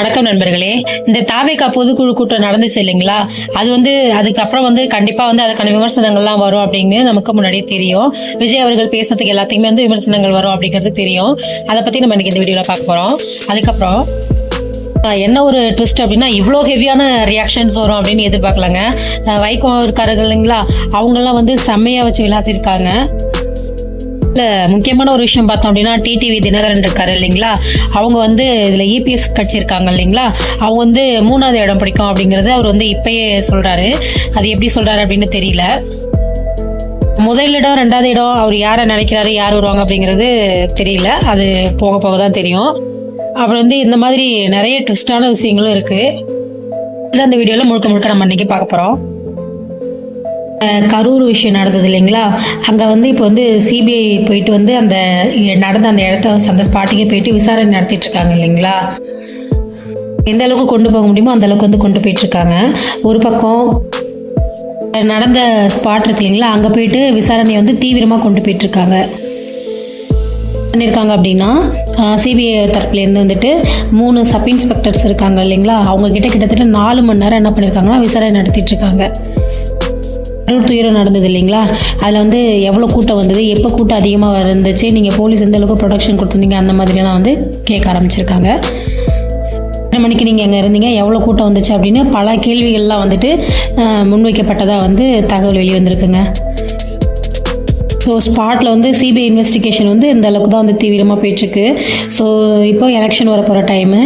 வணக்கம் நண்பர்களே. இந்த தாவேக்கா பொதுக்குழு கூட்டம் நடந்துச்சு இல்லைங்களா அது வந்து அதுக்கப்புறம் வந்து கண்டிப்பா வந்து அதுக்கான விமர்சனங்கள்லாம் வரும் அப்படிங்கிறது நமக்கு முன்னாடியே தெரியும். விஜய் அவர்கள் பேசுறதுக்கு எல்லாத்தையுமே வந்து விமர்சனங்கள் வரும் அப்படிங்கிறது தெரியும். அதை பத்தி நம்ம இன்னைக்கு இந்த வீடியோல பார்க்க போறோம். அதுக்கப்புறம் என்ன ஒரு ட்விஸ்ட் அப்படின்னா இவ்வளோ ஹெவியான ரியாக்ஷன்ஸ் வரும் அப்படின்னு எதிர்பார்க்கலங்க. வைகோ இருக்காரு இல்லைங்களா அவங்கெல்லாம் வந்து செம்மையாக வச்சு விளாசிருக்காங்க. முக்கியமான ஒரு விஷயம் பார்த்தோம் அப்படின்னா டிடிவி தினகரன் இருக்காரு இல்லைங்களா? அவங்க வந்து இதுல இபிஎஸ் கட்சி இருக்காங்க இல்லைங்களா? அவங்க வந்து மூணாவது இடம் பிடிக்கும் அப்படிங்கறது அவர் வந்து இப்பயே சொல்றாரு. அது எப்படி சொல்றாரு அப்படின்னு தெரியல. முதல் இடம் ரெண்டாவது இடம் அவர் யாரை நினைக்கிறாரு யார் வருவாங்க அப்படிங்கிறது தெரியல. அது போக போக தான் தெரியும். அப்புறம் வந்து இந்த மாதிரி நிறைய ட்விஸ்டான விஷயங்களும் இருக்குது இதான் இந்த வீடியோவில் முழுக்க முழுக்க நம்ம இன்றைக்கி பார்க்க போகிறோம் கரூர் விஷயம் நடந்தது இல்லைங்களா? அங்கே வந்து இப்போ வந்து சிபிஐ போயிட்டு வந்து அந்த நடந்த அந்த இடத்த அந்த ஸ்பாட்டுக்கே போயிட்டு விசாரணை நடத்திட்டு இருக்காங்க இல்லைங்களா? எந்த அளவுக்கு கொண்டு போக முடியுமோ அந்த அளவுக்கு வந்து கொண்டு போயிட்டு இருக்காங்க. ஒரு பக்கம் நடந்த ஸ்பாட் இருக்கு இல்லைங்களா? அங்கே போயிட்டு விசாரணையை வந்து தீவிரமாக கொண்டு போயிட்டு இருக்காங்க. பண்ணியிருக்காங்க அப்படின்னா சிபிஐ தரப்புலேருந்து வந்துட்டு மூணு சப் இன்ஸ்பெக்டர்ஸ் இருக்காங்க இல்லைங்களா? அவங்க கிட்ட கிட்டத்தட்ட நாலு மணி நேரம் என்ன பண்ணியிருக்காங்கன்னா விசாரணை நடத்திட்டு இருக்காங்க. கரூர் துயரம் நடந்தது இல்லைங்களா? அதில் வந்து எவ்வளோ கூட்டம் வந்தது? எப்போ கூட்டம் அதிகமாக இருந்துச்சு? நீங்கள் போலீஸ் எந்த அளவுக்கு ப்ரொடக்ஷன் கொடுத்துருந்தீங்க? அந்த மாதிரிலாம் வந்து கேட்க ஆரம்பிச்சிருக்காங்க. எத்தனை மணிக்கு நீங்கள் எங்கே இருந்தீங்க? எவ்வளோ கூட்டம் வந்துச்சு அப்படின்னு பல கேள்விகள்லாம் வந்துட்டு முன்வைக்கப்பட்டதாக வந்து தகவல் வெளிவந்திருக்குங்க ஸோ ஸ்பாட்டில் வந்து சிபிஐ இன்வெஸ்டிகேஷன் வந்து இந்த அளவுக்கு தான் வந்து தீவிரமாக போயிட்டுருக்கு. ஸோ இப்போ எலெக்ஷன் வர போகிற டைமு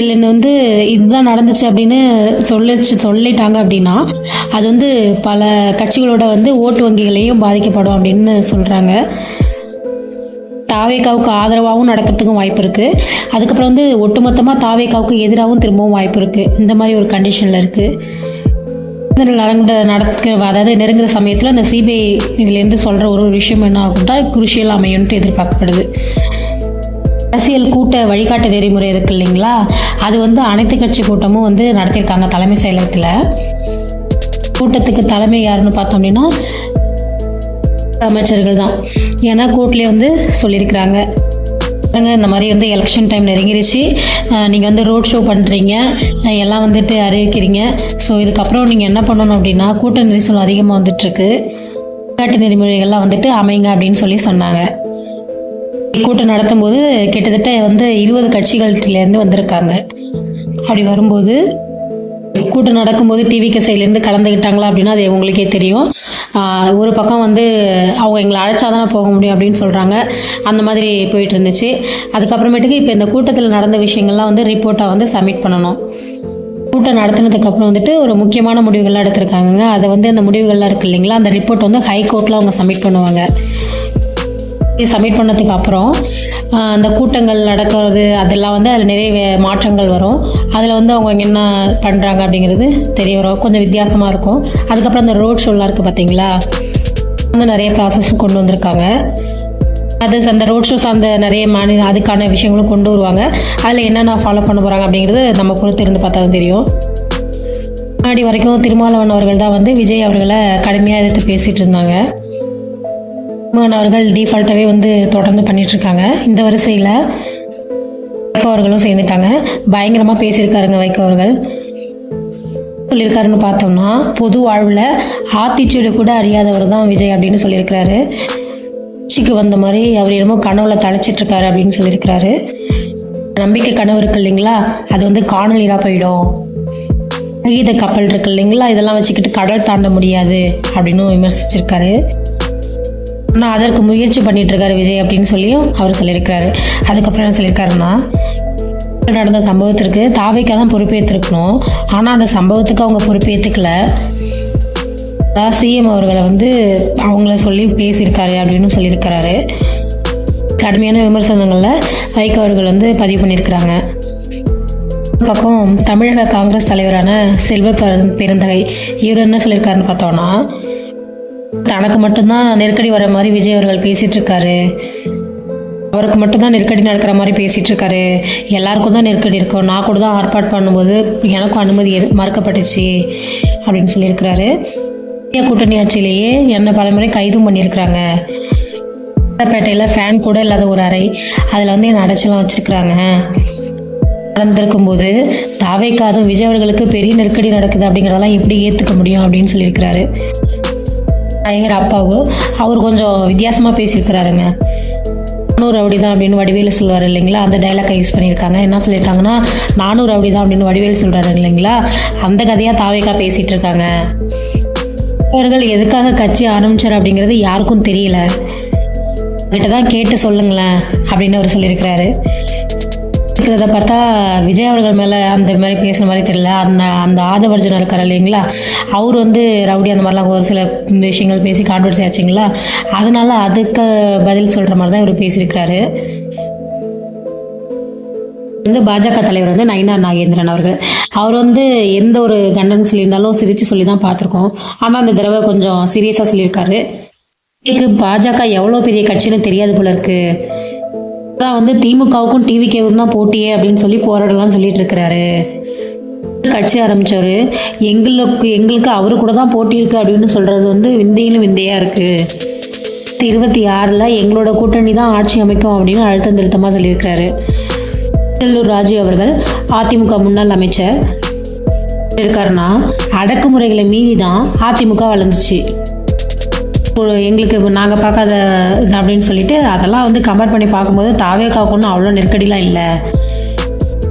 இல்லைன்னு வந்து இதுதான் நடந்துச்சு அப்படின்னு சொல்லிச்சு சொல்லிட்டாங்க அப்படின்னா அது வந்து பல கட்சிகளோட வந்து ஓட்டு வங்கிகளையும் பாதிக்கப்படும் அப்படின்னு சொல்கிறாங்க தாவேக்காவுக்கு ஆதரவாகவும் நடக்கிறதுக்கும் வாய்ப்பு இருக்குது அதுக்கப்புறம் வந்து ஒட்டுமொத்தமாக தாவேக்காவுக்கு எதிராகவும் திரும்பவும் வாய்ப்பு இருக்குது இந்த மாதிரி ஒரு கண்டிஷனில் இருக்குது நடந்த நடக்க அதாவது நெருங்குற சமயத்தில் அந்த சிபிஐ இதுலேருந்து சொல்கிற ஒரு ஒரு விஷயம் என்ன ஆகும்னா குருஷியல் அமையும்ட்டு எதிர்பார்க்கப்படுது. அரசியல் கூட்ட வழிகாட்டு நெறிமுறை இருக்கு இல்லைங்களா? அது வந்து அனைத்து கட்சி கூட்டமும் வந்து நடத்தியிருக்காங்க தலைமை செயலகத்தில். கூட்டத்துக்கு தலைமை யாருன்னு பார்த்தோம் அப்படின்னா அமைச்சர்கள் தான். ஏன்னா கோர்ட்லேயே வந்து சொல்லியிருக்கிறாங்க. பாருங்க இந்த மாதிரி வந்து எலெக்ஷன் டைம் நெருங்கிருச்சு. நீங்கள் வந்து ரோட் ஷோ பண்ணுறீங்க எல்லாம் வந்துட்டு அறிவிக்கிறீங்க. ஸோ இதுக்கப்புறம் நீங்கள் என்ன பண்ணணும் அப்படின்னா கூட்ட நெரிசல் அதிகமாக வந்துட்டுருக்கு விளையாட்டு நெறிமுறைகள்லாம் வந்துட்டு அமைங்க அப்படின்னு சொல்லி சொன்னாங்க. கூட்டம் நடத்தும் போது கிட்டத்தட்ட வந்து இருபது கட்சிகள்லேருந்து வந்திருக்காங்க. அப்படி வரும்போது கூட்டம் நடக்கும்போது டிவிக்கு சைட்லேருந்து கலந்துக்கிட்டாங்களா அப்படின்னா அது உங்களுக்கே தெரியும். ஒரு பக்கம் வந்து அவங்க எங்களை அழைச்சா தானே போக முடியும் அப்படின்னு சொல்கிறாங்க அந்த மாதிரி போயிட்டு இருந்துச்சு அதுக்கப்புறமேட்டுக்கு இப்போ இந்த கூட்டத்தில் நடந்த விஷயங்கள்லாம் வந்து ரிப்போர்ட்டாக வந்து சப்மிட் பண்ணணும். கூட்டம் நடத்தினதுக்கு அப்புறம் வந்துட்டு ஒரு முக்கியமான முடிவுகள்லாம் எடுத்திருக்காங்க அதை வந்து அந்த முடிவுகள்லாம் இருக்கு இல்லைங்களா? அந்த ரிப்போர்ட் வந்து ஹை கோர்ட்டில் அவங்க சப்மிட் பண்ணுவாங்க. சப்மிட் பண்ணதுக்கு அப்புறம் அந்த கூட்டங்கள் நடக்கிறது அதெல்லாம் வந்து அதில் நிறைய மாற்றங்கள் வரும். அதில் வந்து அவங்க என்ன பண்ணுறாங்க அப்படிங்கிறது தெரிய வரும். கொஞ்சம் வித்தியாசமாக இருக்கும். அதுக்கப்புறம் அந்த ரோட் ஷோலாம் இருக்குது பார்த்தீங்களா வந்து நிறைய ப்ராசஸும் கொண்டு வந்திருக்காங்க. அது அந்த ரோட் ஷோஸ் அந்த நிறைய மாநில அதுக்கான விஷயங்களும் கொண்டு வருவாங்க. அதில் என்னென்ன ஃபாலோ பண்ண போகிறாங்க அப்படிங்கிறது நம்ம பொறுத்து இருந்து பார்த்தா தான் தெரியும். முன்னாடி வரைக்கும் திருமாவளவன் அவர்கள் தான் வந்து விஜய் அவர்களை கடுமையாக எதிர்த்து பேசிகிட்டு இருந்தாங்க. மாணவர்கள் டிஃபால்ட்டாகவே வந்து தொடர்ந்து பண்ணிகிட்ருக்காங்க இந்த வரிசையில் வைகோ அவர்களும் சேர்ந்துட்டாங்க. பயங்கரமாக பேசியிருக்காருங்க வைகோ அவர்கள். சொல்லியிருக்காருன்னு பார்த்தோம்னா பொது வாழ்வில் ஆத்திச்சூடு கூட அறியாதவர் தான் விஜய் அப்படின்னு சொல்லியிருக்கிறாரு. உச்சிக்கு வந்த மாதிரி அவர் என்னமோ கனவுல தழைச்சிட்டு இருக்காரு அப்படின்னு சொல்லியிருக்கிறாரு. நம்பிக்கை கனவு இருக்கு இல்லைங்களா? அது வந்து காணொலியாக போயிடும். கீத கப்பல் இருக்கு இல்லைங்களா? இதெல்லாம் வச்சுக்கிட்டு கடல் தாண்ட முடியாது அப்படின்னு விமர்சிச்சிருக்காரு. ஆனால் அதற்கு முயற்சி பண்ணிட்டு இருக்காரு விஜய் அப்படின்னு சொல்லியும் அவர் சொல்லியிருக்காரு அதுக்கப்புறம் என்ன சொல்லியிருக்காருன்னா நடந்த சம்பவத்திற்கு தாவைக்காக தான் பொறுப்பேற்றிருக்கணும் ஆனால் அந்த சம்பவத்துக்கு அவங்க பொறுப்பேற்றுக்கல அதான் சிஎம் அவர்களை வந்து அவங்கள சொல்லி பேசியிருக்காரு அப்படின்னு சொல்லியிருக்கிறாரு. கடுமையான விமர்சனங்களில் வைகோ அவர்கள் வந்து பதிவு பண்ணியிருக்கிறாங்க. பக்கம் தமிழக காங்கிரஸ் தலைவரான செல்வ பெருந்தகை இவர் என்ன சொல்லியிருக்காருன்னு பார்த்தோன்னா தனக்கு மட்டும்தான் நெருக்கடி வர மாதிரி விஜய் அவர்கள் பேசிட்டு இருக்காரு அவருக்கு மட்டும்தான் நெருக்கடி நடக்கிற மாதிரி பேசிட்டு இருக்காரு எல்லாருக்கும் தான் நெருக்கடி இருக்கும் நான் கூட தான் ஆர்ப்பாட் பண்ணும்போது எனக்கும் அனுமதி எது- மறுக்கப்பட்டுச்சு அப்படின்னு சொல்லியிருக்கிறாரு. இந்திய கூட்டணி ஆட்சியிலேயே என்னை பலமுறை கைதும் பண்ணியிருக்கிறாங்க. பேட்டையில் ஃபேன் கூட இல்லாத ஒரு அறை. அதில் வந்து என்னை அடைச்சலாம் வச்சுருக்குறாங்க? நடந்திருக்கும் போது தாவைக்காதும் விஜய் அவர்களுக்கு பெரிய நெருக்கடி நடக்குது அப்படிங்கிறதெல்லாம் எப்படி ஏற்றுக்க முடியும் அப்படின்னு சொல்லியிருக்கிறாரு. ஐயர் அப்பாவும் அவர் கொஞ்சம் வித்தியாசமாக பேசியிருக்கிறாருங்க. நானூறு அப்படி தான் அப்படின்னு வடிவேலு சொல்லுவார் இல்லைங்களா? அந்த டைலாக்கை யூஸ் பண்ணியிருக்காங்க. என்ன சொல்லியிருக்காங்கன்னா நானூறு அப்படி தான் அப்படின்னு வடிவேலு சொல்கிறாரு இல்லைங்களா? அந்த கதையாக தாவேக்கா பேசிகிட்டு இருக்காங்க அவர்கள் எதுக்காக கட்சி ஆரம்பித்தார் அப்படிங்கிறது யாருக்கும் தெரியல. கிட்ட தான் கேட்டு சொல்லுங்களேன் அப்படின்னு அவர் சொல்லியிருக்கிறாரு. இருக்கிறத பார்த்தா விஜய் அவர்கள் மேலே அந்த மாதிரி பேசுன மாதிரி தெரியல. அந்த அந்த ஆதவர்ஜனா இருக்கார் இல்லைங்களா? அவர் வந்து ரவுடி அந்த மாதிரிலாம் ஒரு சில விஷயங்கள் பேசி கான்வர்சி ஆச்சுங்களா? அதனால அதுக்கு பதில் சொல்கிற மாதிரி தான் இவர் பேசியிருக்காரு. வந்து பாஜக தலைவர் வந்து நயினார் நாகேந்திரன் அவர்கள். அவர் வந்து எந்த ஒரு கண்டனம் சொல்லியிருந்தாலும் சிரித்து சொல்லி தான் பார்த்துருக்கோம். ஆனால் அந்த தடவை கொஞ்சம் சீரியஸாக சொல்லியிருக்காரு. இதுக்கு பாஜக எவ்வளோ பெரிய கட்சின்னு தெரியாது போல இருக்கு. தான் வந்து திமுகவுக்கும் டிவிகேவுக்கும் தான் போட்டியே அப்படின்னு சொல்லி போராடலாம்னு சொல்லிட்டு இருக்கிறாரு. கட்சி ஆரம்பிச்சவர் எங்களுக்கு எங்களுக்கு அவரு கூட தான் போட்டி இருக்கு அப்படின்னு சொல்றது வந்து விந்தையிலும் விந்தையா இருக்கு. இருபத்தி ஆறில் எங்களோட கூட்டணி தான் ஆட்சி அமைக்கும் அப்படின்னு அழுத்தம் திருத்தமாக சொல்லியிருக்காரு செல்லூர் ராஜு அவர்கள் அதிமுக முன்னாள் அமைச்சர். இருக்காருன்னா அடக்குமுறைகளை மீறி தான் அதிமுக வளர்ந்துச்சு. இப்போ எங்களுக்கு நாங்கள் பார்க்காத இது அப்படின்னு சொல்லிட்டு அதெல்லாம் வந்து கம்பேர் பண்ணி பார்க்கும்போது தாவேக்காவுக்கு ஒன்றும் அவ்வளோ நெருக்கடிலாம் இல்லை.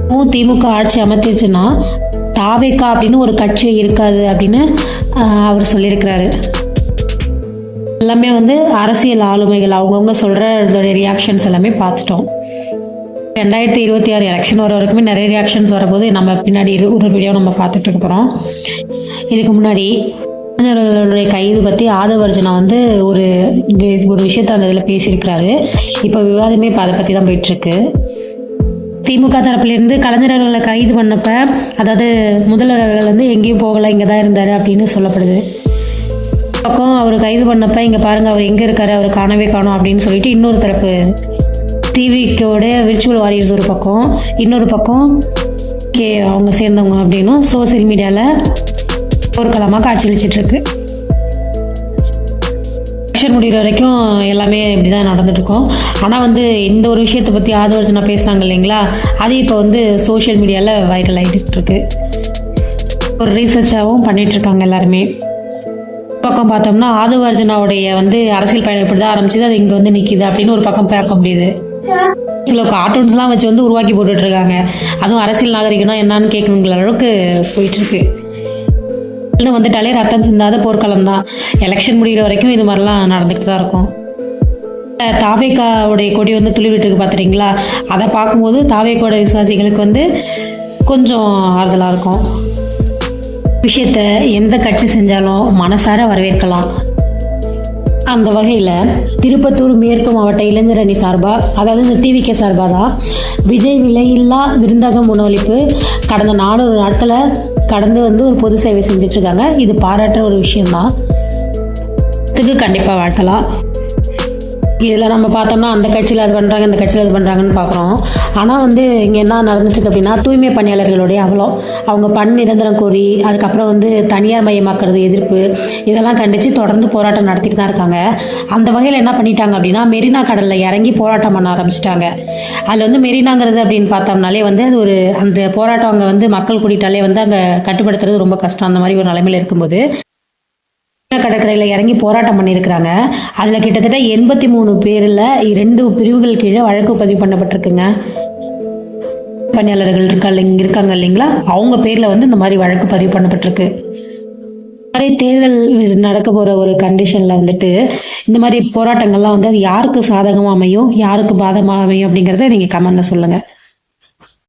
இன்னும் திமுக ஆட்சி அமர்த்திச்சுன்னா தாவேக்கா அப்படின்னு ஒரு கட்சி இருக்காது அப்படின்னு அவர் சொல்லியிருக்கிறாரு. எல்லாமே வந்து அரசியல் ஆளுமைகள் அவங்கவுங்க சொல்கிற ரியாக்ஷன்ஸ் எல்லாமே பார்த்துட்டோம். ரெண்டாயிரத்தி இருபத்தி ஆறு எலெக்ஷன் வர வரைக்குமே நிறைய ரியாக்ஷன்ஸ் வரும்போது நம்ம பின்னாடி இரு- ஒரு வீடியோ நம்ம பார்த்துட்டு இருக்கிறோம். போகிறோம் இதுக்கு முன்னாடி இளைஞர்களுடைய கைது பற்றி ஆதவர்ஜனா வந்து ஒரு ஒரு விஷயத்த அந்த இதில் பேசியிருக்கிறாரு. இப்போ விவாதமே இப்போ அதை பற்றி தான் போயிட்டுருக்கு. திமுக தரப்புலேருந்து கலைஞர் அவர்களை கைது பண்ணப்ப அதாவது முதல்வர் அவர்கள் வந்து எங்கேயும் போகலை இங்கே தான் இருந்தார் அப்படின்னு சொல்லப்படுது. பக்கம் அவர் கைது பண்ணப்ப இங்கே பாருங்க அவர் எங்கே இருக்காரு அவர் காணவே காணும் அப்படின்னு சொல்லிட்டு இன்னொரு தரப்பு டிவிக்கோட விர்ச்சுவல் வாரியர்ஸ் ஒரு பக்கம் இன்னொரு பக்கம் கே அவங்க சேர்ந்தவங்க அப்படின்னும் சோசியல் மீடியாவில் போர்க்களமாக காட்சியளிச்சிட்டு இருக்கு எலெக்ஷன் முடிகிற வரைக்கும் எல்லாமே இப்படி தான் நடந்துட்டுருக்கோம் ஆனால் வந்து இந்த ஒரு விஷயத்தை பற்றி ஆதவர்ஜனா பேசுனாங்க இல்லைங்களா? அது இப்போ வந்து சோஷியல் மீடியாவில் வைரல் ஆகிட்டுருக்கு ஒரு ரீசர்ச்சாகவும் பண்ணிகிட்ருக்காங்க எல்லாருமே. பக்கம் பார்த்தோம்னா ஆதவர்ஜனாவுடைய வந்து அரசியல் பயணம் இப்படி தான் ஆரம்பிச்சது. அது இங்கே வந்து நிற்கிது அப்படின்னு ஒரு பக்கம் பார்க்க முடியுது. சில கார்ட்டூன்ஸ்லாம் வச்சு வந்து உருவாக்கி போட்டுட்ருக்காங்க. அதுவும் அரசியல் நாகரிகம்னா என்னன்னு கேட்கணுங்கிற அளவுக்கு போயிட்டுருக்கு வந்துட்டாலே ரத்தம் சிந்தாத போர்க்களம் தான் எலெக்ஷன் முடிகிற வரைக்கும் இது மாதிரிலாம் நடந்துக்கிட்டு தான் இருக்கும். தாவேக்காவுடைய கொடி வந்து துளி விட்டுக்கு பார்த்துறீங்களா அதை பார்க்கும்போது தாவேக்கோட விசுவாசிகளுக்கு வந்து கொஞ்சம் ஆறுதலாக இருக்கும். விஷயத்த எந்த கட்சி செஞ்சாலும் மனசார வரவேற்கலாம். அந்த வகையில் திருப்பத்தூர் மேற்கு மாவட்ட இளைஞர் அணி சார்பாக அதாவது இந்த டிவிகே சார்பாக தான் விஜய் விலையில்லா விருந்தகம் உணவளிப்பு கடந்த நானூறு நாட்களை கடந்து வந்து ஒரு பொது சேவை செஞ்சிட்ருக்காங்க. இது பாராட்டுற ஒரு விஷயம்தான். இதுக்கு கண்டிப்பாக வாழ்த்தலாம். இதில் நம்ம பார்த்தோம்னா அந்த கட்சியில் அது பண்ணுறாங்க இந்த கட்சியில் அது பண்ணுறாங்கன்னு பார்க்குறோம். ஆனால் வந்து இங்கே என்ன நடந்துட்டுருக்கு அப்படின்னா தூய்மை பணியாளர்களுடைய அவலம் அவங்க பண் நிரந்தரம் கோரி அதுக்கப்புறம் வந்து தனியார் மயமாக்குறது எதிர்ப்பு இதெல்லாம் கண்டித்து தொடர்ந்து போராட்டம் நடத்திட்டு தான் இருக்காங்க. அந்த வகையில் என்ன பண்ணிட்டாங்க அப்படின்னா மெரினா கடலில் இறங்கி போராட்டம் பண்ண ஆரம்பிச்சிட்டாங்க. அதில் வந்து மெரினாங்கிறது அப்படின்னு பார்த்தோம்னாலே வந்து அது ஒரு அந்த போராட்டம் அங்கே வந்து மக்கள் கூட்டிட்டாலே வந்து அங்கே கட்டுப்படுத்துறது ரொம்ப கஷ்டம். அந்த மாதிரி ஒரு நிலைமையில் இருக்கும்போது கடற்கரையில் இறங்கி போராட்டம் பண்ணியிருக்கிறாங்க. அதில் கிட்டத்தட்ட எண்பத்தி மூணு பேரில் ரெண்டு பிரிவுகள் கீழே வழக்கு பதிவு பண்ணப்பட்டிருக்குங்க. பணியாளர்கள் இருக்கா இருக்காங்க இல்லைங்களா? அவங்க பேரில் வந்து இந்த மாதிரி வழக்கு பதிவு பண்ணப்பட்டிருக்கு. மாதிரி தேர்தல் நடக்க போகிற ஒரு கண்டிஷனில் வந்துட்டு இந்த மாதிரி போராட்டங்கள்லாம் வந்து அது யாருக்கு சாதகமாக அமையும் யாருக்கு பாதமாக அமையும் அப்படிங்கிறத நீங்கள் கமெண்ட்டில் சொல்லுங்கள்